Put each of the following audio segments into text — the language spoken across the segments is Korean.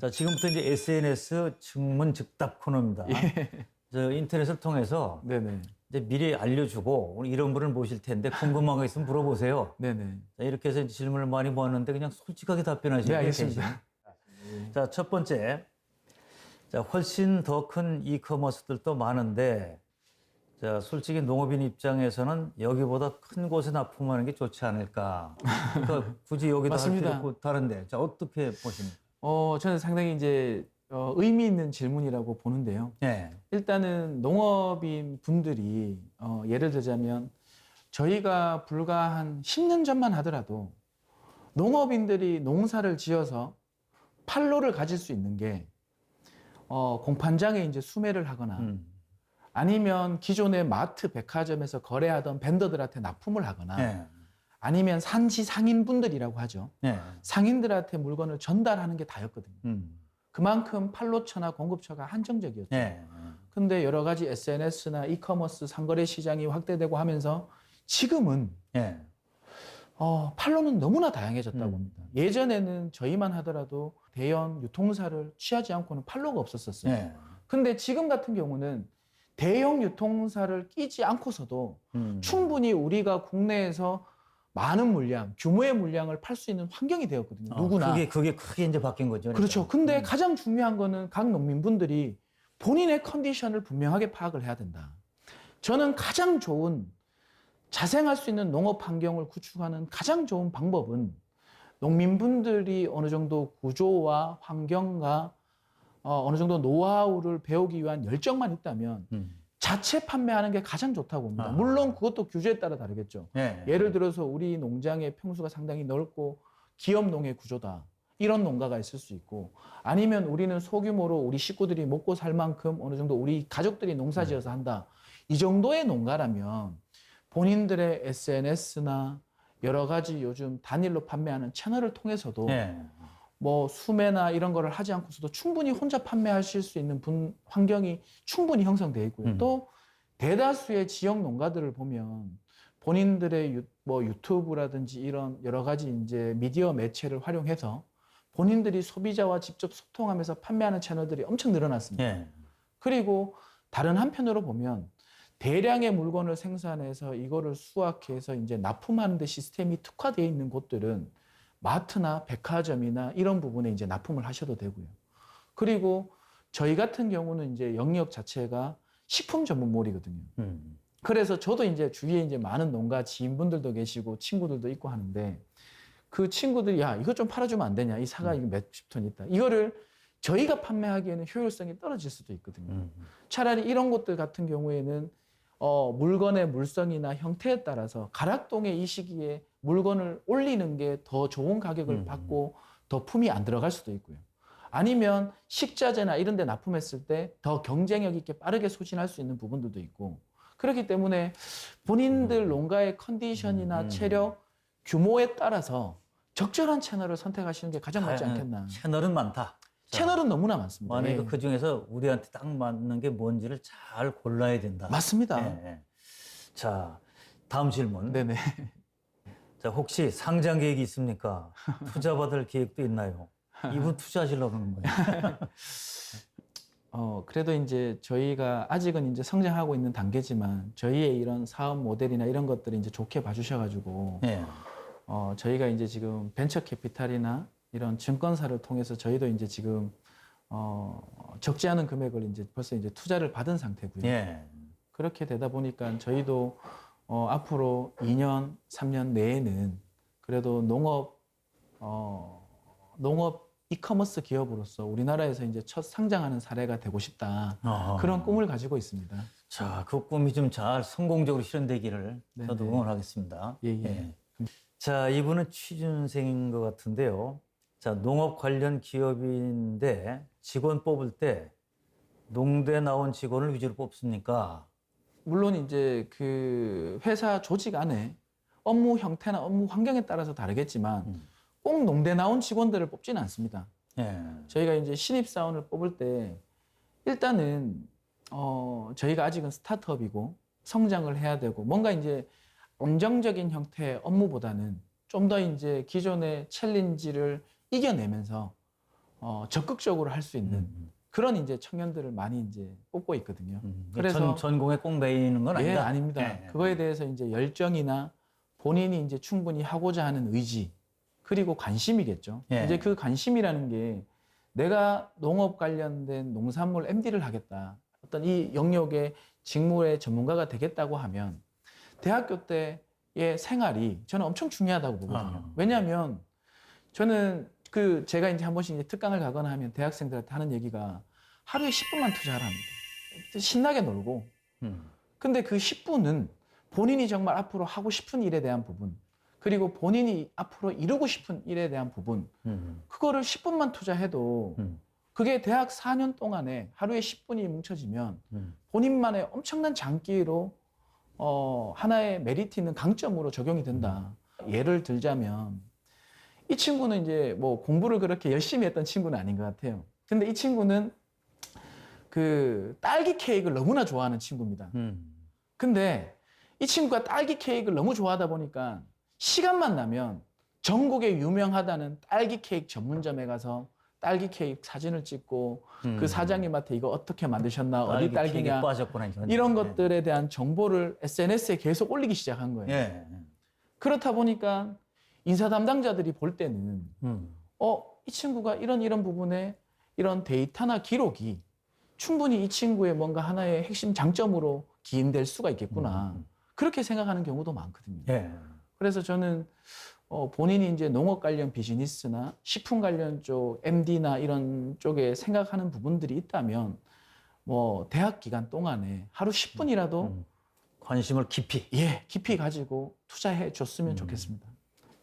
자, 지금부터 이제 SNS 증문 즉답 코너입니다. 저 인터넷을 통해서 네네. 이제 미리 알려주고 오늘 이런 분을 모실 텐데 궁금한 거 있으면 물어보세요. 네네. 자, 이렇게 해서 질문을 많이 모았는데 그냥 솔직하게 답변하시면 네, 알겠습니다. 자, 첫 번째. 자, 훨씬 더 큰 이커머스들도 많은데 자, 솔직히 농업인 입장에서는 여기보다 큰 곳에 납품하는 게 좋지 않을까. 그러니까 굳이 여기다 할. 필요 없고 다른데. 자, 어떻게 보십니까? 어, 저는 상당히 이제 어, 의미 있는 질문이라고 보는데요. 예. 일단은 농업인 분들이 어, 예를 들자면 저희가 불과 한 10년 전만 하더라도 농업인들이 농사를 지어서 판로를 가질 수 있는 게 어, 공판장에 이제 수매를 하거나 음. 아니면 기존의 마트 백화점에서 거래하던 벤더들한테 납품을 하거나 예. 아니면 산지 상인분들이라고 하죠. 예. 상인들한테 물건을 전달하는 게 다였거든요. 음. 그만큼 판로처나 공급처가 한정적이었죠. 예. 근데 여러 가지 SNS나 이커머스 상거래 시장이 확대되고 하면서 지금은 예. 어, 판로는 너무나 다양해졌다고 음. 봅니다. 예전에는 저희만 하더라도 대형 유통사를 취하지 않고는 판로가 없었었어요. 예. 근데 지금 같은 경우는 대형 유통사를 끼지 않고서도 음. 충분히 우리가 국내에서 많은 물량, 규모의 물량을 팔 수 있는 환경이 되었거든요. 어, 누구나. 그게, 그게 크게 이제 바뀐 거죠. 그러니까. 그렇죠. 근데 가장 중요한 거는 각 농민분들이 본인의 컨디션을 분명하게 파악을 해야 된다. 저는 가장 좋은 자생할 수 있는 농업 환경을 구축하는 가장 좋은 방법은 농민분들이 어느 정도 구조와 환경과 어, 어느 정도 노하우를 배우기 위한 열정만 있다면 음. 자체 판매하는 게 가장 좋다고 봅니다. 아. 물론 그것도 규제에 따라 다르겠죠. 예. 예를 들어서 우리 농장의 평수가 상당히 넓고 기업 농의 구조다. 이런 농가가 있을 수 있고 아니면 우리는 소규모로 우리 식구들이 먹고 살 만큼 어느 정도 우리 가족들이 농사 지어서 한다. 이 정도의 농가라면 본인들의 SNS나 여러 가지 요즘 단일로 판매하는 채널을 통해서도 예. 뭐 수매나 이런 거를 하지 않고서도 충분히 혼자 판매하실 수 있는 분 환경이 충분히 형성되어 있고요. 음. 또 대다수의 지역 농가들을 보면 본인들의 유, 뭐 유튜브라든지 이런 여러 가지 이제 미디어 매체를 활용해서 본인들이 소비자와 직접 소통하면서 판매하는 채널들이 엄청 늘어났습니다. 예. 그리고 다른 한편으로 보면 대량의 물건을 생산해서 이거를 수확해서 이제 납품하는 데 시스템이 특화되어 있는 곳들은 마트나 백화점이나 이런 부분에 이제 납품을 하셔도 되고요. 그리고 저희 같은 경우는 이제 영역 자체가 식품 전문몰이거든요. 음. 그래서 저도 이제 주위에 이제 많은 농가 지인분들도 계시고 친구들도 있고 하는데 그 친구들이 야 이거 좀 팔아주면 안 되냐 이 사과 이거 몇십 톤 있다 이거를 저희가 판매하기에는 효율성이 떨어질 수도 있거든요. 음. 차라리 이런 곳들 같은 경우에는 어, 물건의 물성이나 형태에 따라서 가락동의 이 시기에 물건을 올리는 게 더 좋은 가격을 음. 받고 더 품이 안 들어갈 수도 있고요. 아니면 식자재나 이런 데 납품했을 때 더 경쟁력 있게 빠르게 소진할 수 있는 부분들도 있고 그렇기 때문에 본인들 농가의 컨디션이나 음. 체력, 규모에 따라서 적절한 채널을 선택하시는 게 가장 맞지 아, 않겠나. 채널은 많다. 자, 채널은 너무나 많습니다. 만약에 예. 그 중에서 우리한테 딱 맞는 게 뭔지를 잘 골라야 된다. 맞습니다. 예, 예. 자, 다음 질문. 네네. 자, 혹시 상장 계획이 있습니까? 투자 받을 계획도 있나요? 이분 투자하시려고 그러는 거예요. 어, 그래도 이제 저희가 아직은 이제 성장하고 있는 단계지만 저희의 이런 사업 모델이나 이런 것들을 이제 좋게 봐주셔가지고 예. 어, 저희가 이제 지금 벤처 캐피탈이나 이런 증권사를 통해서 저희도 이제 지금 어, 적지 않은 금액을 이제 벌써 이제 투자를 받은 상태고요. 예. 그렇게 되다 보니까 저희도 어, 앞으로 2년, 3년 내에는 그래도 농업, 어, 농업 이커머스 기업으로서 우리나라에서 이제 첫 상장하는 사례가 되고 싶다. 어허. 그런 꿈을 가지고 있습니다. 자, 그 꿈이 좀 잘 성공적으로 실현되기를 네네. 저도 응원하겠습니다. 예, 예. 자, 이분은 취준생인 것 같은데요. 자, 농업 관련 기업인데 직원 뽑을 때 농대 나온 직원을 위주로 뽑습니까? 물론 이제 그 회사 조직 안에 업무 형태나 업무 환경에 따라서 다르겠지만 음. 꼭 농대 나온 직원들을 뽑지는 않습니다. 예. 저희가 이제 신입 사원을 뽑을 때 일단은 어 저희가 아직은 스타트업이고 성장을 해야 되고 뭔가 이제 안정적인 형태의 업무보다는 좀 더 이제 기존의 챌린지를 이겨내면서 어, 적극적으로 할 수 있는 음. 그런 이제 청년들을 많이 이제 뽑고 있거든요. 음. 그래서- 전, 전공에 꼭 매이는 건 예, 아니다. 아닙니다. 예. 그거에 대해서 이제 열정이나 본인이 이제 충분히 하고자 하는 의지 그리고 관심이겠죠. 예. 이제 그 관심이라는 게 내가 농업 관련된 농산물 MD를 하겠다. 어떤 이 영역의 직무의 전문가가 되겠다고 하면 대학교 때의 생활이 저는 엄청 중요하다고 보거든요. 아. 왜냐하면 저는 그 제가 이제 한 번씩 이제 특강을 가거나 하면 대학생들한테 하는 얘기가 하루에 10분만 투자하랍니다. 신나게 놀고 음. 근데 그 10분은 본인이 정말 앞으로 하고 싶은 일에 대한 부분, 그리고 본인이 앞으로 이루고 싶은 일에 대한 부분, 음. 그거를 10분만 투자해도 음. 그게 대학 4년 동안에 하루에 10분이 뭉쳐지면 음. 본인만의 엄청난 장기로 어, 하나의 메리트 있는 강점으로 적용이 된다. 예를 들자면 이 친구는 이제 뭐 공부를 그렇게 열심히 했던 친구는 아닌 것 같아요. 근데 이 친구는 그 딸기 케이크를 너무나 좋아하는 친구입니다. 음. 근데 이 친구가 딸기 케이크를 너무 좋아하다 보니까 시간만 나면 전국에 유명하다는 딸기 케이크 전문점에 가서 딸기 케이크 사진을 찍고 음. 그 사장님한테 이거 어떻게 만드셨나 어디 딸기 케이크에 딸기냐 빠졌구나. 이런 예. 것들에 대한 정보를 SNS에 계속 올리기 시작한 거예요. 예. 그렇다 보니까 인사 담당자들이 볼 때는 음. 어, 이 친구가 이런 이런 부분에 이런 데이터나 기록이 충분히 이 친구의 뭔가 하나의 핵심 장점으로 기인될 수가 있겠구나. 음. 그렇게 생각하는 경우도 많거든요. 예. 그래서 저는 어, 본인이 이제 농업 관련 비즈니스나 식품 관련 쪽 MD나 이런 쪽에 생각하는 부분들이 있다면 뭐 대학 기간 동안에 하루 10분이라도 음. 관심을 깊이. 예 깊이 가지고 투자해 줬으면 음. 좋겠습니다.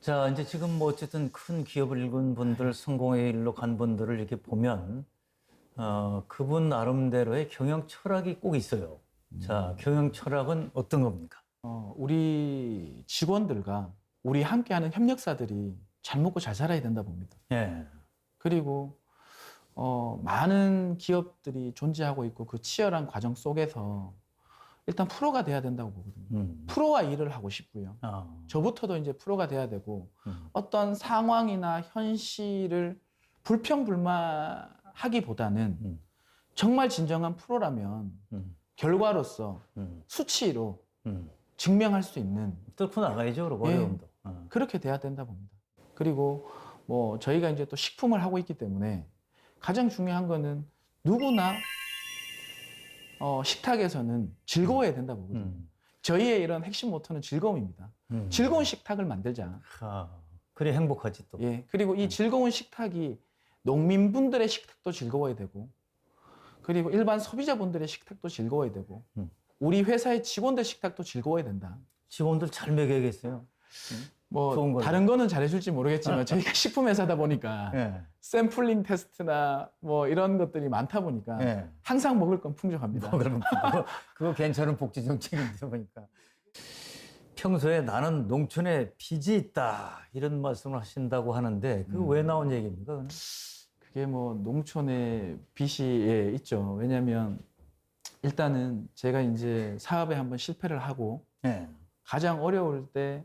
자, 이제 지금 뭐 어쨌든 큰 기업을 일군 분들, 성공의 일로 간 분들을 이렇게 보면, 어, 그분 나름대로의 경영 철학이 꼭 있어요. 자, 경영 철학은 어떤 겁니까? 어, 우리 직원들과 우리 함께하는 협력사들이 잘 먹고 잘 살아야 된다 봅니다. 예. 그리고 어, 많은 기업들이 존재하고 있고 그 치열한 과정 속에서 일단 프로가 돼야 된다고 보거든요. 음. 프로와 일을 하고 싶고요. 아. 저부터도 이제 프로가 돼야 되고 음. 어떤 상황이나 현실을 불평불만하기보다는 음. 정말 진정한 프로라면 음. 결과로서 음. 수치로 음. 증명할 수 있는 뚫고 나가야죠, 예. 어려움도. 어. 그렇게 돼야 된다 봅니다. 그리고 뭐 저희가 이제 또 식품을 하고 있기 때문에 가장 중요한 거는 누구나 어, 식탁에서는 즐거워야 된다 보거든요. 음. 저희의 이런 핵심 모토는 즐거움입니다. 음. 즐거운 식탁을 만들자. 아, 그래 행복하지 또. 예. 그리고 음. 이 즐거운 식탁이 농민분들의 식탁도 즐거워야 되고, 그리고 일반 소비자분들의 식탁도 즐거워야 되고, 음. 우리 회사의 직원들 식탁도 즐거워야 된다. 직원들 잘 먹여야겠어요. 뭐. 다른 거는 잘해줄지 모르겠지만 저희가 식품 회사다 보니까 예. 샘플링 테스트나 뭐 이런 것들이 많다 보니까 예. 항상 먹을 건 풍족합니다. 뭐 그러면 그거, 그거 괜찮은 복지 정책인데 보니까 평소에 나는 농촌에 빚이 있다 이런 말씀을 하신다고 하는데 그 음. 왜 나온 얘기입니까? 그건? 그게 뭐 농촌의 빚이 예, 있죠. 왜냐하면 일단은 제가 이제 사업에 한번 실패를 하고 예. 가장 어려울 때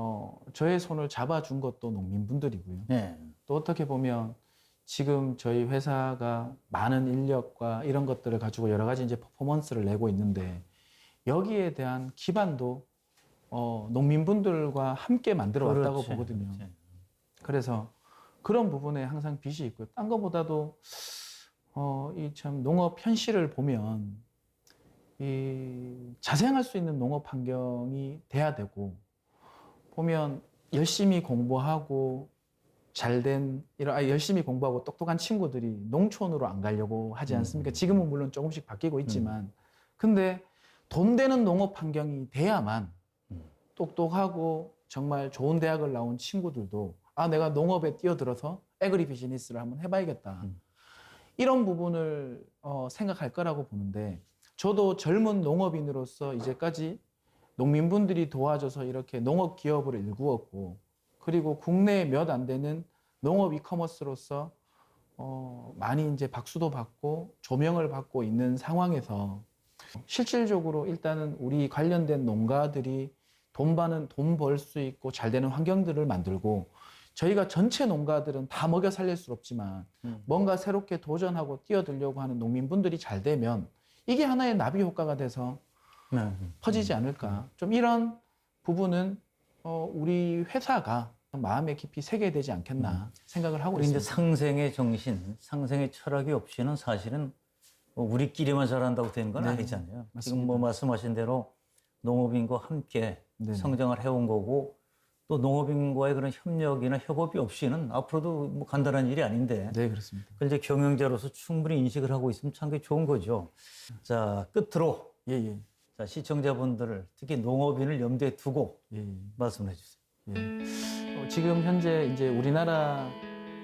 어, 저의 손을 잡아준 것도 농민분들이고요. 예. 또 어떻게 보면 지금 저희 회사가 많은 인력과 이런 것들을 가지고 여러 가지 이제 퍼포먼스를 내고 있는데 여기에 대한 기반도 어, 농민분들과 함께 만들어 왔다고 그렇지, 보거든요. 그렇지. 그래서 그런 부분에 항상 빚이 있고요. 딴 것보다도 어, 이 참 농업 현실을 보면 이 자생할 수 있는 농업 환경이 돼야 되고 보면 열심히 공부하고 잘된 이런 아, 열심히 공부하고 똑똑한 친구들이 농촌으로 안 가려고 하지 음. 않습니까? 지금은 물론 조금씩 바뀌고 있지만 근데 돈 되는 농업 환경이 돼야만 음. 똑똑하고 정말 좋은 대학을 나온 친구들도 아 내가 농업에 뛰어들어서 에그리 비즈니스를 한번 해봐야겠다 음. 이런 부분을 어, 생각할 거라고 보는데 저도 젊은 농업인으로서 이제까지 농민분들이 도와줘서 이렇게 농업 기업을 일구었고 그리고 국내에 몇 안 되는 농업 이커머스로서 어, 많이 이제 박수도 받고 조명을 받고 있는 상황에서 실질적으로 일단은 우리 관련된 농가들이 돈 버는 돈 벌 수 있고 잘 되는 환경들을 만들고 저희가 전체 농가들은 다 먹여 살릴 수 없지만 음. 뭔가 새롭게 도전하고 뛰어들려고 하는 농민분들이 잘 되면 이게 하나의 나비 효과가 돼서 네. 퍼지지 않을까. 좀 이런 부분은 어, 우리 회사가 마음에 깊이 새겨야 되지 않겠나 생각을 하고 있습니다. 상생의 정신, 상생의 철학이 없이는 사실은 뭐 우리끼리만 잘한다고 되는 건 네, 아니잖아요. 지금 맞습니다. 뭐 말씀하신 대로 농업인과 함께 네. 성장을 해온 거고 또 농업인과의 그런 협력이나 협업이 없이는 앞으로도 뭐 간단한 일이 아닌데 네, 그렇습니다. 그걸 이제 경영자로서 충분히 인식을 하고 있으면 참 좋은 거죠. 자 끝으로 예, 예. 자, 시청자분들을 특히 농업인을 염두에 두고 예, 예. 말씀해 주세요. 예. 어, 지금 현재 이제 우리나라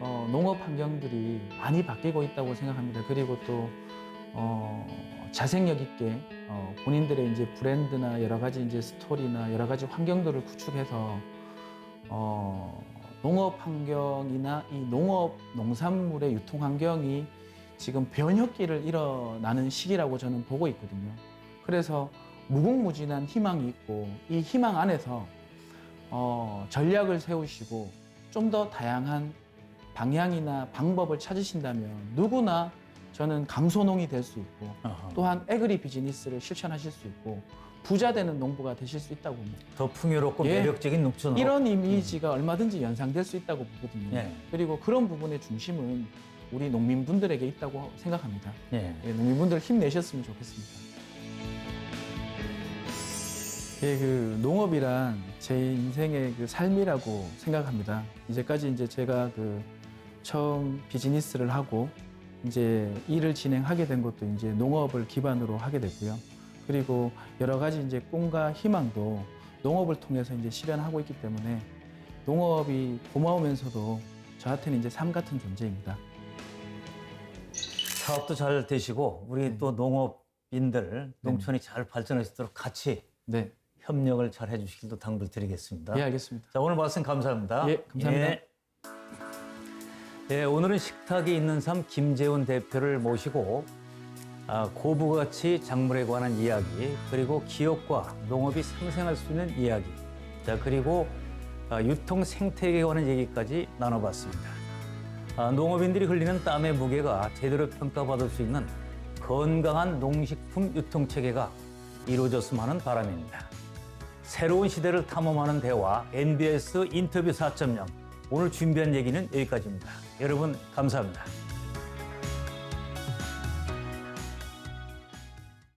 어, 농업 환경들이 많이 바뀌고 있다고 생각합니다. 그리고 또 어, 자생력 있게 어, 본인들의 이제 브랜드나 여러 가지 이제 스토리나 여러 가지 환경들을 구축해서 어, 농업 환경이나 이 농업 농산물의 유통 환경이 지금 변혁기를 일어나는 시기라고 저는 보고 있거든요. 그래서 무궁무진한 희망이 있고 이 희망 안에서 어, 전략을 세우시고 좀 더 다양한 방향이나 방법을 찾으신다면 누구나 저는 감소농이 될 수 있고 아하. 또한 에그리 비즈니스를 실천하실 수 있고 부자 되는 농부가 되실 수 있다고 봅니다. 더 풍요롭고 예. 매력적인 농촌으로 이런 이미지가 얼마든지 연상될 수 있다고 보거든요. 예. 그리고 그런 부분의 중심은 우리 농민분들에게 있다고 생각합니다. 예. 예, 농민분들 힘내셨으면 좋겠습니다. 예, 그 농업이란 제 인생의 그 삶이라고 생각합니다. 이제까지 이제 제가 그 처음 비즈니스를 하고 이제 일을 진행하게 된 것도 이제 농업을 기반으로 하게 됐고요. 그리고 여러 가지 이제 꿈과 희망도 농업을 통해서 이제 실현하고 있기 때문에 농업이 고마우면서도 저한테는 이제 삶 같은 존재입니다. 사업도 잘 되시고 우리 네. 또 농업인들 농촌이 잘 발전할 수 있도록 같이 네, 협력을 잘 해주시길도 당부를 드리겠습니다. 예, 알겠습니다. 자 오늘 말씀 감사합니다. 예, 감사합니다. 예. 예, 오늘은 식탁이 있는 삶 김재훈 대표를 모시고 아, 고부가치 작물에 관한 이야기 그리고 기업과 농업이 상생할 수 있는 이야기 자 그리고 아, 유통 생태계에 관한 얘기까지 나눠봤습니다. 아, 농업인들이 흘리는 땀의 무게가 제대로 평가받을 수 있는 건강한 농식품 유통 체계가 이루어졌으면 하는 바람입니다. 새로운 시대를 탐험하는 대화 NBS 인터뷰 4.0 오늘 준비한 얘기는 여기까지입니다. 여러분 감사합니다.